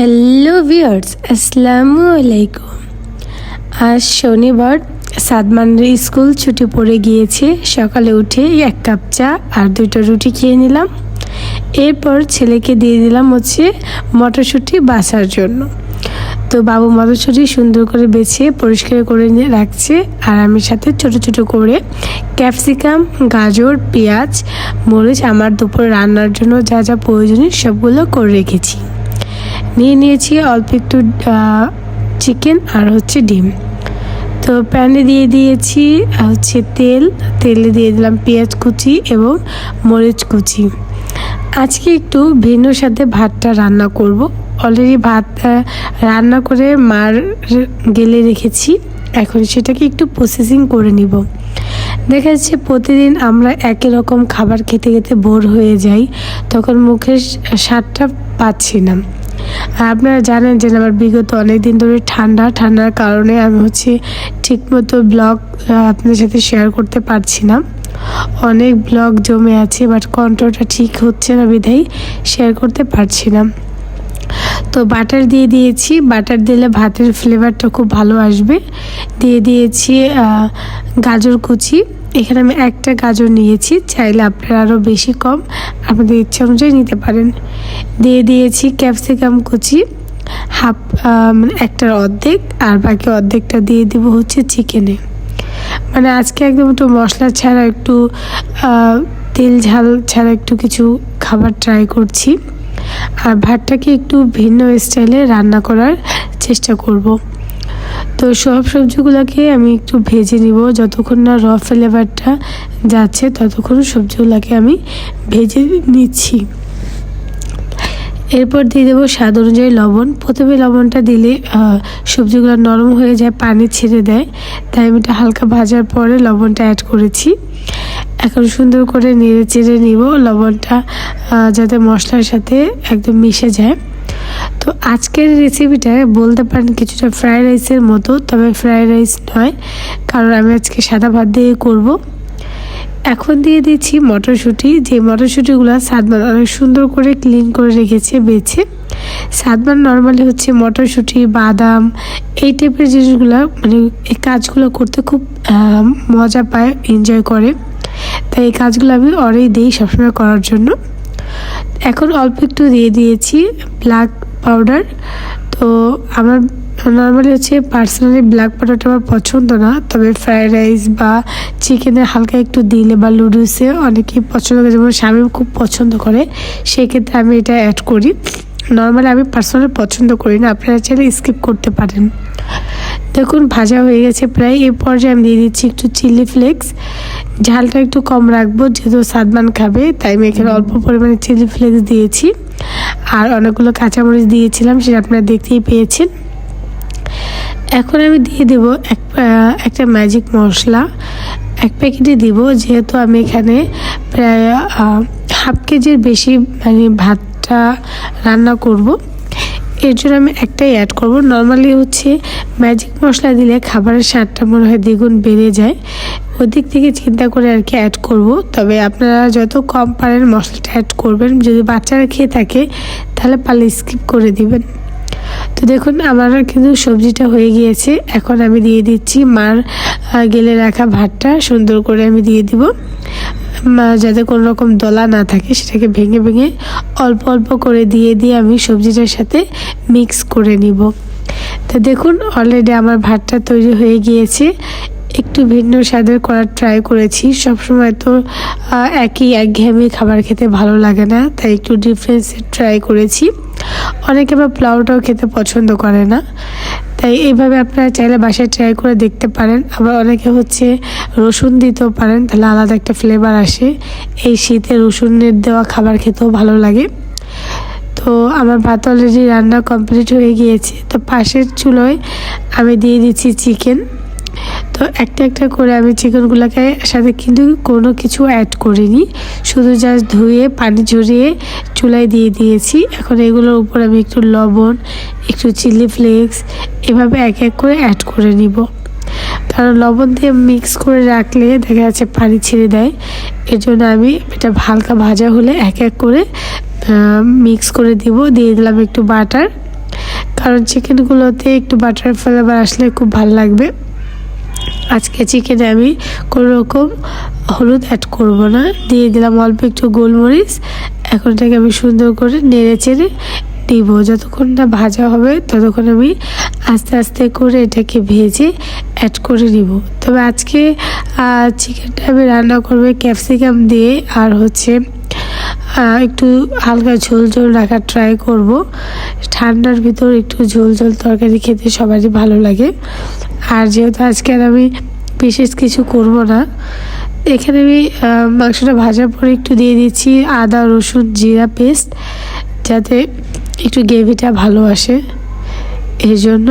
Hello viewers আসসালামু আলাইকুম আজ শনিবার সাদমানের স্কুল ছুটি পড়ে গিয়েছে। সকালে উঠে এক কাপ চা আর দুটো রুটি খেয়ে নিলাম। এরপর ছেলেকে দিয়ে দিলাম হচ্ছে মটরশুঁটি বাসার জন্য। তো বাবু মটরশুঁটি সুন্দর করে বেছে, পরিষ্কার করে রাখছে। আর আমি সাথে ছোট ছোট করে ক্যাপসিকাম, গাজর, পেঁয়াজ, মরিচ, আমার দুপুরে রান্নার জন্য যা যা প্রয়োজনীয় সবগুলো করে রেখেছি। নিয়ে নিয়েছি, অল্প একটু চিকেন আর হচ্ছে ডিম। তো প্যানে দিয়ে দিয়েছি হচ্ছে তেল। তেলে দিয়ে দিলাম পেঁয়াজ কুচি এবং মরিচ কুচি। আজকে একটু ভিন্ন সাথে ভাতটা রান্না করব। অলরেডি ভাত রান্না করে মার গেলে রেখেছি। এখন সেটাকে একটু প্রসেসিং করে নিব। দেখা যাচ্ছে প্রতিদিন আমরা একই রকম খাবার খেতে খেতে বোর হয়ে যাই, তখন মুখের স্বাদটা পাচ্ছি না। আপনারা জানেন যে আমার বিগত অনেক দিন ধরে ঠান্ডা, ঠান্ডার কারণে আমি হচ্ছে ঠিকমতো ব্লগ আপনাদের সাথে শেয়ার করতে পারছি না। অনেক ব্লগ জমে আছে বাট কন্ট্রোলটা ঠিক হচ্ছে না বিধাই শেয়ার করতে পারছি না। তো বাটার দিয়ে দিয়েছি। বাটার দিলে ভাতের ফ্লেভারটা খুব ভালো আসবে। দিয়ে দিয়েছি গাজর কুচি। এখানে আমি একটা গাজর নিয়েছি, চাইলে আপনারা আরও বেশি কম। আপনাদের ইচ্ছা অনুযায়ী নিতে পারেন। দিয়ে দিয়েছি ক্যাপসিকাম কুচি, হাফ মানে একটার অর্ধেক, আর বাকি অর্ধেকটা দিয়ে দিব হচ্ছে চিকেনে। মানে আজকে একদম একটু মশলা ছাড়া একটু তেল ঝাল ছাড়া একটু কিছু খাবার ট্রাই করছি। আর ভাতটাকে একটু ভিন্ন স্টাইলে রান্না করার চেষ্টা করব। তো সব সবজিগুলোকে আমি একটু ভেজে নিব। যতক্ষণ না র ফ্লেভারটা যাচ্ছে, ততক্ষণ সবজিগুলোকে আমি ভেজে নিচ্ছি। এরপর দিয়ে দেবো স্বাদ অনুযায়ী লবণ। প্রথমে লবণটা দিলে সবজিগুলো নরম হয়ে যায়, পানি ছেড়ে দেয়। তাই আমি এটা হালকা ভাজার পরে লবণটা অ্যাড করেছি। এখন সুন্দর করে নেড়ে চেড়ে নিব। লবণটা যাতে মশলার সাথে একদম মিশে যায়। তো আজকের রেসিপিটা বলতে পারেন কিছুটা ফ্রায়েড রাইসের মতো, তবে ফ্রায়েড রাইস নয়, কারণ আমি আজকে সাদা ভাত দিয়ে করব। এখন দিয়ে দিচ্ছি মটরশুঁটি। যে মটরশুঁটিগুলো সাদমান অনেক সুন্দর করে ক্লিন করে রেখেছে, বেছে। সাদমান নর্মালি হচ্ছে মটরশুঁটি, বাদাম, এই টাইপের জিনিসগুলো মানে এই কাজগুলো করতে খুব মজা পায় এনজয় করে। তাই এই কাজগুলো আমি অরেই দিই সবসময় করার জন্য। এখন অল্প একটু দিয়ে দিয়েছি ব্ল্যাক পাউডার তো আমার নর্মালি হচ্ছে পার্সোনালি ব্ল্যাক পাউডারটা আমার পছন্দ না, তবে ফ্রায়েড রাইস বা চিকেনে হালকা একটু দিলে বা লুডুসে অনেকেই পছন্দ করে, যেমন স্বামী খুব পছন্দ করে, সেক্ষেত্রে আমি এটা অ্যাড করি। নর্মালি আমি পার্সোনালি পছন্দ করি না, আপনারা চাইলে স্কিপ করতে পারেন। দেখুন ভাজা হয়ে গেছে প্রায়। এই পর্যায়ে আমি দিয়ে দিচ্ছি একটু চিলি ফ্লেক্স। ঝালটা একটু কম রাখব যেহেতু সাদমান খাবে তাই আমি এখানে অল্প পরিমাণে চিলি ফ্লেক্স দিয়েছি। আর অনেকগুলো কাঁচামরিচ দিয়েছিলাম সেটা আপনারা দেখতেই পেয়েছেন। এখন আমি দিয়ে দেব এক একটা ম্যাজিক মশলা। এক প্যাকেটে দিব যেহেতু আমি এখানে প্রায় হাফ কেজির বেশি মানে ভাতটা রান্না করব। এর জন্য আমি একটাই অ্যাড করব। নর্মালি হচ্ছে ম্যাজিক মশলা দিলে খাবারের স্বাদটা মনে হয় দ্বিগুণ বেড়ে যায়। ওদিক থেকে চিন্তা করে আর কি অ্যাড করব। তবে আপনারা যত কম পারেন মশলাটা অ্যাড করবেন। যদি বাচ্চারা খেয়ে থাকে, তাহলে পালে স্কিপ করে দিবেন। তো দেখুন, আমার কিন্তু সবজিটা হয়ে গিয়েছে। এখন আমি দিয়ে দিচ্ছি মার গেলে রাখা ভাতটা। সুন্দর করে আমি দিয়ে দিব। যাতে কোনো রকম দলা না থাকে, সেটাকে ভেঙে ভেঙে অল্প অল্প করে দিয়ে দিয়ে আমি সবজিটার সাথে মিক্স করে নিব। তো দেখুন অলরেডি আমার ভাতটা তৈরি হয়ে গিয়েছে। একটু ভিন্ন স্বাদের করার ট্রাই করেছি। সবসময় তো একই একঘেয়েমি খাবার খেতে ভালো লাগে না, তাই একটু ডিফারেন্সের ট্রাই করেছি। অনেকে আবার পোলাওটাও খেতে পছন্দ করে না। তাই এইভাবে আপনারা চাইলে বাসায় ট্রাই করে দেখতে পারেন। আবার অনেকে হচ্ছে রসুন দিতেও পারেন, তাহলে আলাদা একটা ফ্লেভার আসে। এই শীতে রসুনের দেওয়া খাবার খেতেও ভালো লাগে। তো আমার ভাত অলরেডি রান্না কমপ্লিট হয়ে গিয়েছে। তো পাশের চুলোয় আমি দিয়ে দিচ্ছি চিকেন তো একটা একটা করে আমি চিকেনগুলোকে সাথে কিন্তু কোনো কিছু অ্যাড করিনি। শুধু জাস্ট ধুয়ে, পানি ঝরিয়ে চুলায় দিয়ে দিয়েছি। এখন এগুলোর উপর আমি একটু লবণ, একটু চিলি ফ্লেক্স এভাবে এক এক করে অ্যাড করে নিব। কারণ লবণ দিয়ে মিক্স করে রাখলে দেখা যাচ্ছে পানি ছেড়ে দেয়। এর জন্য আমি এটা হালকা ভাজা হলে এক এক করে মিক্স করে দিব। দিয়ে দিলাম একটু বাটার কারণ চিকেনগুলোতে একটু বাটার ফ্লেভার আসলে খুব ভালো লাগবে। আজকে চিকেনে আমি কোনো রকম হলুদ অ্যাড করব না। দিয়ে দিলাম অল্প একটু গোলমরিচ। এখন এটাকে আমি সুন্দর করে নেড়ে চেড়ে দিব যতক্ষণ না ভাজা হবে, ততক্ষণ আমি আস্তে আস্তে করে এটাকে ভেজে অ্যাড করে নিব। তবে আজকে চিকেনটা আমি রান্না করব ক্যাপসিকাম দিয়ে। আর হচ্ছে একটু হালকা ঝোল ঝোল রাখার ট্রাই করব। ঠান্ডার ভিতর একটু ঝোল ঝোল তরকারি খেতে সবারই ভালো লাগে। আর যেহেতু আজকে আমি বিশেষ কিছু করব না, এখানে আমি মাংসটা ভাজার পরে একটু দিয়ে দিচ্ছি আদা, রসুন, জিরা পেস্ট, যাতে একটু গ্রেভিটা ভালো আসে। এই জন্য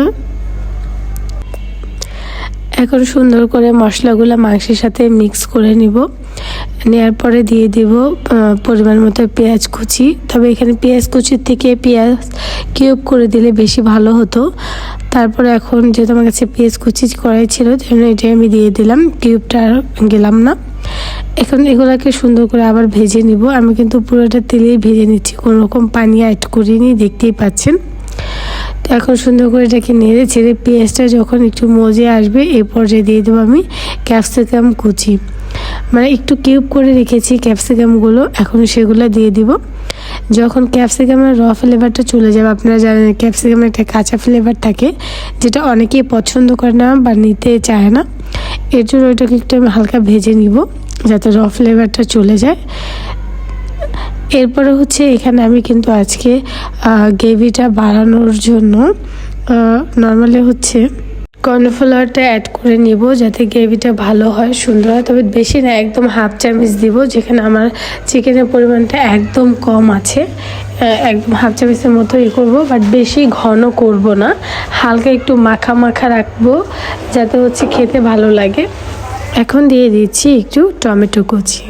এখন সুন্দর করে মশলাগুলো মাংসের সাথে মিক্স করে নিব। নেওয়ার পরে দিয়ে দিব পরিমাণ মতো পেঁয়াজ কুচি। তবে এখানে পেঁয়াজ কুচির থেকে পেঁয়াজ কিউব করে দিলে বেশি ভালো হতো। তারপরে এখন যেহেতু আমার কাছে পেঁয়াজ কুচি করাই ছিল জন্য এটাই আমি দিয়ে দিলাম, কিউবটা আর গেলাম না। এখন এগুলোকে সুন্দর করে আবার ভেজে নিব। আমি কিন্তু পুরোটা তেলেই ভেজে নিচ্ছি, কোনো রকম পানি অ্যাড করিনি, দেখতেই পাচ্ছেন। এখন সুন্দর করে এটাকে নেড়ে ছেড়ে পেঁয়াজটা যখন একটু মজে আসবে এই পর্যায়ে দিয়ে দেবো আমি ক্যাপসিকাম কুচি। মানে একটু কিউব করে রেখেছি ক্যাপসিকামগুলো এখন সেগুলো দিয়ে দিব। যখন ক্যাপসিকামের র ফ্লেভারটা চলে যাবে, আপনারা জানেন ক্যাপসিকামের একটা কাঁচা ফ্লেভার থাকে, যেটা অনেকেই পছন্দ করে না বা নিতে চায় না। এর জন্য ওইটাকে একটু আমি হালকা ভেজে নিব, যাতে র ফ্লেভারটা চলে যায়। এরপরে হচ্ছে এখানে আমি কিন্তু আজকে গ্রেভিটা বাড়ানোর জন্য নর্মালি হচ্ছে কর্নফ্লাওয়ারটা অ্যাড করে নিব যাতে গ্রেভিটা ভালো হয়, সুন্দর হয়। তবে বেশি না, একদম হাফ চামচ দিব, যেখানে আমার চিকেনের পরিমাণটা একদম কম আছে। একদম হাফ চামচের মতো ই করব বাট বেশি ঘন করব না। হালকা একটু মাখা মাখা রাখব, যাতে হচ্ছে খেতে ভালো লাগে। এখন দিয়ে দিচ্ছি একটু টমেটো কুচি।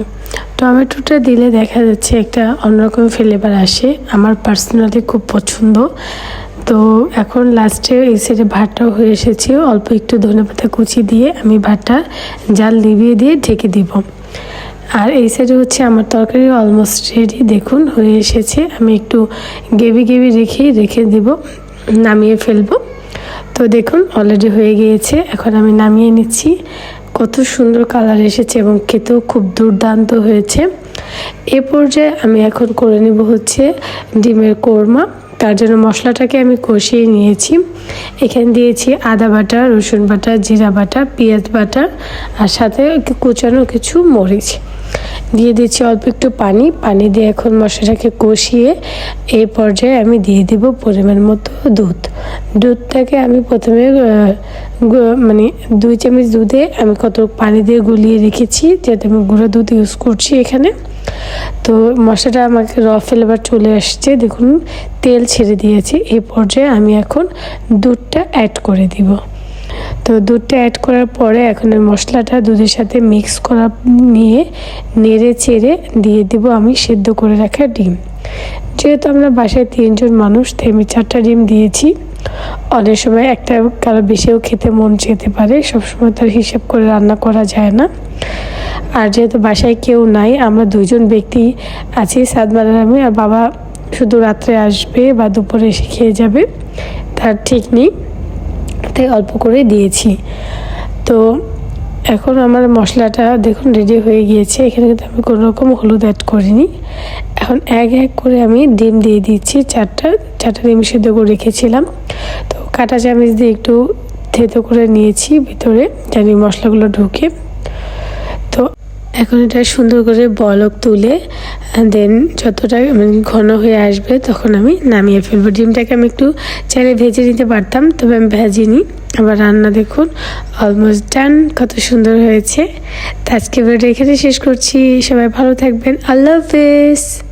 টমেটোটা দিলে দেখা যাচ্ছে একটা অন্যরকম ফ্লেভার আসে। আমার পার্সোনালি খুব পছন্দ। তো এখন লাস্টে এই সাইডে ভাতটাও হয়ে এসেছে। অল্প একটু ধনে পাতা কুচি দিয়ে আমি ভাতটা জাল নিভিয়ে দিয়ে ঢেকে দিব। আর এই সাইডে হচ্ছে আমার তরকারি অলমোস্ট রেডি দেখুন, হয়ে এসেছে। আমি একটু গেবি গেবি রেখে রেখে দিব, নামিয়ে ফেলব। তো দেখুন অলরেডি হয়ে গিয়েছে। এখন আমি নামিয়ে নিচ্ছি। কত সুন্দর কালার এসেছে এবং খেতেও খুব দুর্দান্ত হয়েছে। এ পর্যায়ে আমি এখন করে নেব হচ্ছে ডিমের কোরমা। তার জন্য মশলাটাকে আমি কষিয়ে নিয়েছি। এখানে দিয়েছি আদা বাটা, রসুন বাটা, জিরা বাটা, পেঁয়াজ বাটা, আর সাথে কুচানো কিছু মরিচ। দিয়ে দিচ্ছি অল্প একটু পানি। পানি দিয়ে এখন মশলাটাকে কষিয়ে এই পর্যায়ে আমি দিয়ে দিব পরিমাণ মতো দুধ। দুধটাকে আমি প্রথমে মানে দুই চামচ দুধে আমি কত পানি দিয়ে গুলিয়ে রেখেছি, যাতে আমি গুঁড়ো দুধ ইউজ করছি এখানে। তো মশলাটা আমাকে র ফ্লেভার চলে আসছে। দেখুন, তেল ছেড়ে দিয়েছি। এই পর্যায়ে আমি এখন দুধটা অ্যাড করে দিব। তো দুধটা অ্যাড করার পরে এখন মশলাটা দুধের সাথে মিক্স করা নিয়ে নেড়ে চেড়ে দিয়ে দিব আমি সেদ্ধ করে রাখা ডিম। যেহেতু আমরা বাসায় তিনজন মানুষ, তাই আমি চারটা ডিম দিয়েছি। অনেক সময় একটা কারও বেশিও খেতে মন যেতে পারে, সবসময় তার হিসাব করে রান্না করা যায় না। আর যেহেতু বাসায় কেউ নাই, আমরা দুজন ব্যক্তি আছি সাদমার আমি আর বাবা শুধু রাত্রে আসবে বা দুপুরে এসে খেয়ে যাবে, তার ঠিক নেই। অল্প করে দিয়েছি। তো এখন আমার মশলাটা দেখুন রেডি হয়ে গিয়েছে। এখানে কিন্তু আমি কোনো রকম হলুদ অ্যাড করিনি। এখন এক এক করে আমি ডিম দিয়ে দিচ্ছি। চারটা চারটা ডিম সেদ্ধ করে রেখেছিলাম। তো কাটা চামচ দিয়ে একটু থেতো করে নিয়েছি। ভিতরে জানি মশলাগুলো ঢুকে। এখন এটা সুন্দর করে বলক তুলে দেন যতটা মানে ঘন হয়ে আসবে তখন আমি নামিয়ে ফেলব। ডিমটাকে আমি একটু চাইলে ভেজে নিতে পারতাম, তবে আমি ভেজে নিই আবার রান্না দেখুন অলমোস্ট ডান কত সুন্দর হয়েছে। তো আজকে এখানে শেষ করছি। সবাই ভালো থাকবেন। আল্লাহ হাফেজ।